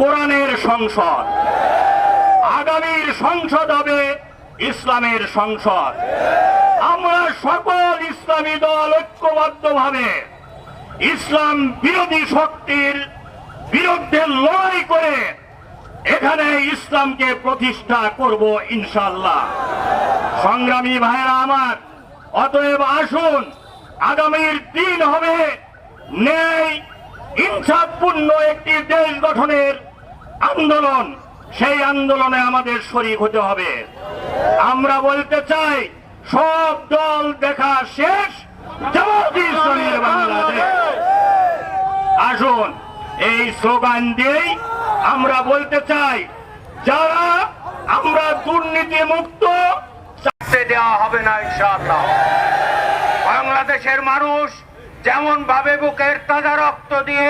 কোরআনের সংসদ। আগামীর সংসদ হবে ইসলামের সংসদ। আমরা সকল ইসলামী দল ঐক্যবদ্ধভাবে ইসলাম বিরোধী শক্তির বিরুদ্ধে লড়াই করে এখানে ইসলামকে প্রতিষ্ঠা করব ইনশাল্লাহ সংগ্রামী ভাইরা আমার, অতএব আসুন, আগামীর দিন হবে ন্যায়, ইনসাফপূর্ণ একটি দেশ গঠনের আন্দোলন, সেই আন্দোলনে আমাদের শরীক হতে হবে। আমরা বলতে চাই, সব দল দেখা শেষ আসুন, এই স্লোগান দিয়েই আমরা বলতে চাই, যারা আমরা দুর্নীতি মুক্ত চাকরি দেওয়া হবে না ইনশাআল্লাহ। বাংলাদেশের মানুষ যেমন ভাবে বুকের তাজা রক্ত দিয়ে